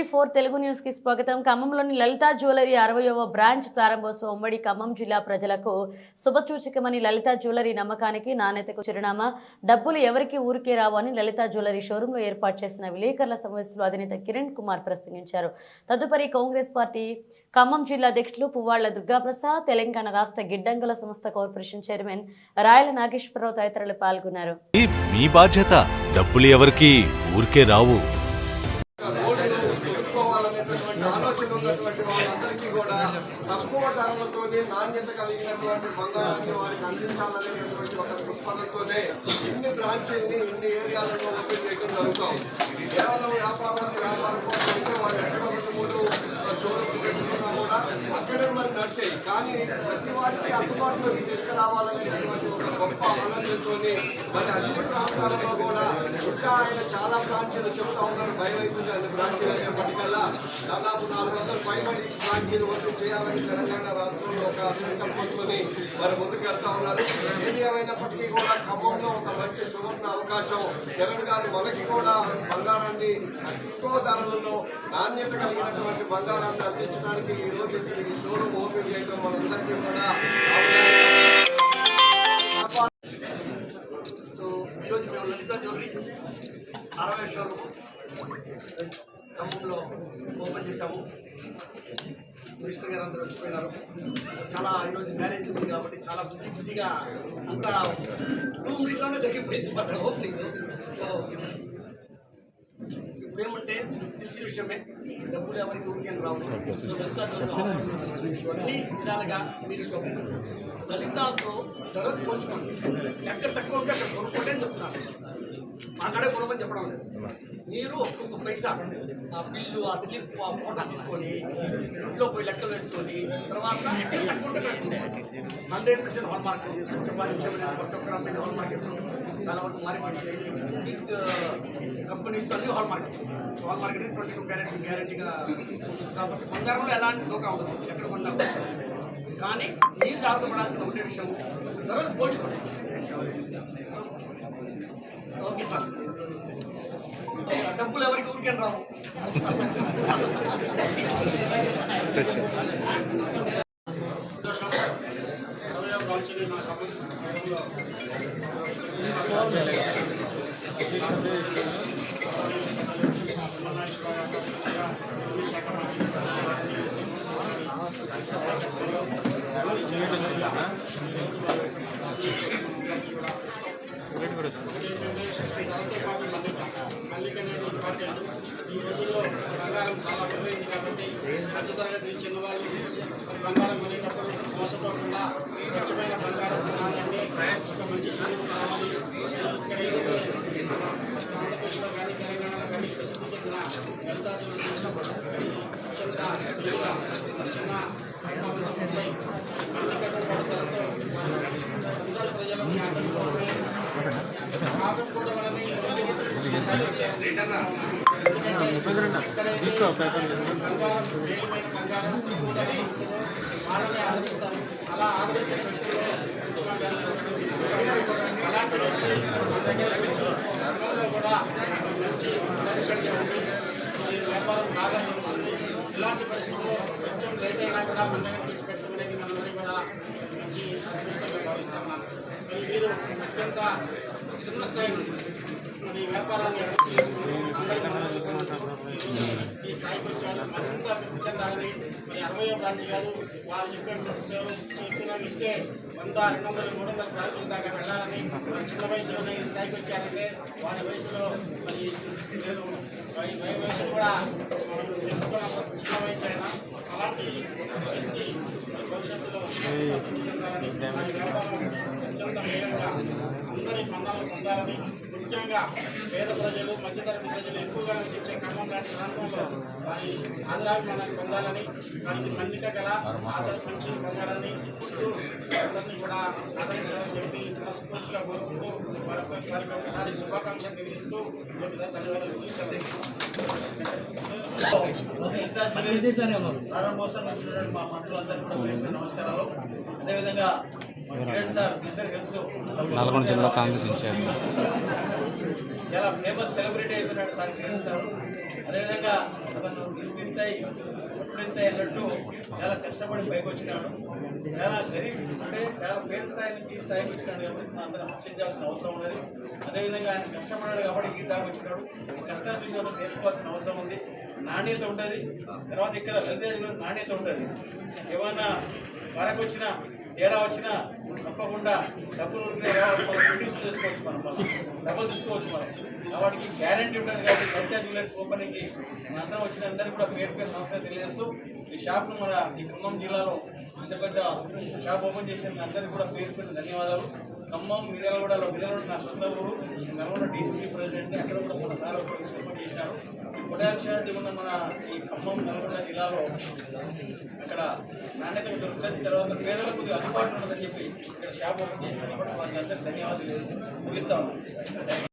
TV four Telugu న్యూస్కి స్వాగతం. ఖమ్మంలోని లలితా జ్యువెలరీ అరవయవ బ్రాంచ్ ప్రారంభోత్సవం ఉమ్మడి ఖమ్మం జిల్లా ప్రజలకు శుభసూచకమని లలితా జ్యువెలరీ నమ్మకానికి నాణ్యతకు చిరునామా. డబ్బులు ఎవరికి ఊరికే రావు అని లలితా జ్యువెలరీ షోరూంలో ఏర్పాటు చేసిన విలేకరుల సమావేశంలో అధినేత కిరణ్ కుమార్ ప్రసంగించారు. తదుపరి కాంగ్రెస్ పార్టీ ఖమ్మం జిల్లా అధ్యక్షులు పువ్వాళ్ళ దుర్గాప్రసాద్ తెలంగాణ రాష్ట్ర గిడ్డంగుల సంస్థ కార్పొరేషన్ చైర్మన్ రాయల నాగేశ్వరరావు తదితరులు పాల్గొన్నారు. మీ బాధ్యత డబ్బులు ఎవరికి ఊరికే రావు. నాణ్యత కలిగినటువంటి బంగారాన్ని వారికి అందించాలనేటటువంటి ఒక దృక్పథంతోనే ఇన్ని బ్రాంచీల్ని ఇన్ని ఏరియాలలో ఓపెన్ చేయడం జరుగుతాం కేవలం వ్యాపారం వ్యాపారం కోసం అయితే వాళ్ళు ఎక్కడ ఒకటి మూడు షోరూమ్ అక్కడే మరి నడిచాయి. కానీ ప్రతి వాటికి అందుబాటులోకి తీసుకురావాలనేటువంటి ఒక గొప్ప ఆలోచనతో మరి అన్ని ప్రాంతాలలో కూడా ఇంకా ఆయన చాలా బ్రాంచీలు చెప్తా ఉన్నారు. భయమవుతుంది అన్ని బ్రాంచీలు అయినప్పటికల్లా దాదాపు నాలుగు వందల పైబడి బ్రాంచీలు వరకు చేయాలని తెలంగాణ రాష్ట్రంలో ఒక సంకల్పంతో మరి ముందుకు వెళ్తా ఉన్నారు. ఏది ఏమైనప్పటికీ కూడా ఖమ్మంలో ఒక ఉన్న అవకాశం జగన్ గారు మనకి కూడా బంగారాన్ని తక్కువ ధరలలో నాణ్యత కలిగినటువంటి బంగారాన్ని అందించడానికి ఈరోజు రోజు ఇక్కడ ఈ షోరూమ్ ఓపెన్ చేయడం మనందరికీ కూడా మినిస్టర్ గారు అందరూ వచ్చిపోయినారు. చాలా ఈరోజు మ్యారేజ్ ఉంది కాబట్టి చాలా బిజీ బిజీగా అంతా టూ మినిట్లోనే జరిగిపోయింది బట్ ఓపెనింగ్ సో ఇప్పుడు ఏమంటే తెలిసిన విషయమే డబ్బులు ఎవరికి ఊరికే రావు. సో అన్ని విధాలుగా మీరు లలితాతో ధరకు పోల్చుకోండి. ఎక్కడ తక్కువ ఉంటే అక్కడ కొనుక్కోండి అని చెప్తున్నారు. మాట్లాడే కొనమని చెప్పడం లేదు. మీరు ఒక్కొక్క పైసా ఆ బిల్లు ఆ స్లిప్ ఆ ఫోటో తీసుకొని ఇంట్లో పోయి లెక్కలు వేసుకొని తర్వాత హండ్రెడ్ పర్సెంట్ హాల్ మార్క్ చెప్పాలి విషయం హాల్ మార్కెట్ చాలా వరకు మారిపోయింది బిగ్ కంపెనీస్ uh, అన్ని hall market hall market twenty two guarantee గ్యారెంటీగా బంగారంలో ఎలాంటి దూకా ఉండదు ఎక్కడ కొన్నా కానీ మీరు జాగ్రత్త పడాల్సిన ఒకటే విషయం. తర్వాత పోల్చుకోండి. సో, ఓకే పా. డబ్బులు ఎవరికి ఊరికే రావు ఈ రోజుల్లో బంగారం చాలా విలువైంది కాబట్టి మధ్యతరగతి చిన్నవాళ్ళు బంగారం కొనేటప్పుడు మోసపోకుండా స్వచ్ఛమైన బంగారం కొనాలంటే ఒక మంచి చదువు కావాలి ఇక్కడ ఈరోజు ఆంధ్రప్రదేశ్లో కానీ తెలంగాణలో కానీ ప్రసిద్ధి చెందిన లలితా అత్యంత విలువ చిన్న వ్యాపారంతో ఉంటాయి. అన్ని పెద్ద పడతలతో అందరు ప్రజలను ఆకట్టుకోవడమే ఆకట్టుకోవడం వలన ఈ రోజు బంగారం వేయమైన బంగారం తక్కువదని వాళ్ళని ఆదరిస్తారు అలా ఆదరించే వ్యక్తులు కుటుంబ గారు అలాంటి వ్యక్తి మన దగ్గర వచ్చి రంగంలో కూడా మంచి ఉంది వ్యాపారం బాగా జరుగుతుంది ఇలాంటి పరిస్థితుల్లో కొంచెం లేట్ అయినా కూడా మన దగ్గర మనందరికీ కూడా మంచి అదృష్టంగా భావిస్తున్నాను అత్యంత చిన్న స్థాయి వ్యాపారాన్ని అభివృద్ధి పొందుతూ ఈ స్థాయికి వచ్చారు మరింత చెందాలని మరి అరవయో కాదు వారు చెప్పిన చెప్పిన ఇస్తే వంద రెండు వందలు మూడు వందల బ్రాంచుల దాకా వెళ్ళాలని మరి చిన్న వయసులోనే ఈ స్థాయికి వచ్చారంటే వారి వయసులో మరి లేదు వయసు కూడా మనం తెలుసుకున్న చిన్న వయసు అయినా అలాంటి భవిష్యత్తులో చెందాలని వారి వ్యాపారం అత్యంత వేగంగా అందరి పొందాలని ముఖ్యంగా పేద ప్రజలు మధ్యతరగతి ప్రజలు ఎక్కువగా నివసించే ఖమ్మం లాంటి ప్రాంతంలో వారి ఆదరాభిమానాన్ని పొందాలని వారికి మన్నిక గల ఆదర మంచి పొందాలని ఇస్తూ అందరినీ కూడా ఆదరించాలని చెప్పి మనస్ఫూర్తిగా కోరుకుంటూ వారికి వారికి ఒకసారి శుభాకాంక్షలు తెలియజేస్తూ ధన్యవాదాలు ప్రారంభోత్సవం మా మంత్రులందరూ కూడా నమస్కారాలు. అదేవిధంగా కిరణ్ సార్ మీ అందరికీ తెలుసు నల్గొండ జిల్లా కాంగ్రెస్ ఇన్ఛార్జ్. చాలా ఫేమస్ సెలబ్రిటీ అయిపోయినాడు సార్ కిరణ్ సార్. అదేవిధంగా అతను ఇంతింతాయి ఎప్పుడింతాయి అన్నట్టు చాలా కష్టపడి పైకి వచ్చినాడు చాలా గరీబ్ అంటే చాలా పేరు స్థాయి నుంచి ఈ స్థాయికి వచ్చినాడు కాబట్టి అందరం హర్షించాల్సిన అవసరం ఉన్నది. అదేవిధంగా ఆయన కష్టపడాడు కాబట్టి ఈ దాకా వచ్చినాడు. ఈ కష్టాన్ని చూసి నేర్చుకోవాల్సిన అవసరం ఉంది. నాణ్యత ఉంటుంది తర్వాత ఇక్కడ లలిత నాణ్యత ఉంటుంది ఏమైనా వరకు వచ్చినా తేడా వచ్చినా తప్పకుండా డబ్బులు ఉరికినా మనం చేసుకోవచ్చు మనం. డబ్బులు తీసుకోవచ్చు మనం. కాబట్టి గ్యారంటీ ఉంటుంది కాబట్టి లలిత జ్యువెలర్స్ ఓపెనింగ్కి అందరం వచ్చిన అందరికీ కూడా పేరు పేరు నమస్తే తెలియజేస్తూ ఈ షాప్ను మన ఈ ఖమ్మం జిల్లాలో అంత పెద్ద షాప్ ఓపెన్ చేసిన అందరికీ కూడా పేరు పేరు ధన్యవాదాలు. ఖమ్మం మిర్యాలగూడలో మిర్యాలగూడ నా సొంత ఊరు నేను నల్గొండ డీసీసీ ప్రెసిడెంట్ని అక్కడ కూడా మన సార్ ఒకరు ఓపెన్ చేసినారు ఉన్న మన ఈ ఖమ్మం నల్గొండ జిల్లాలో అక్కడ నాణ్యత దొరుకుతుంది. తర్వాత పేదలకు కొద్దిగా అందుబాటులో ఉంటుందని చెప్పి ఇక్కడ షాప్ ఓపెన్ చేసినారు వారికి అందరికీ ధన్యవాదాలు ముగిస్తాము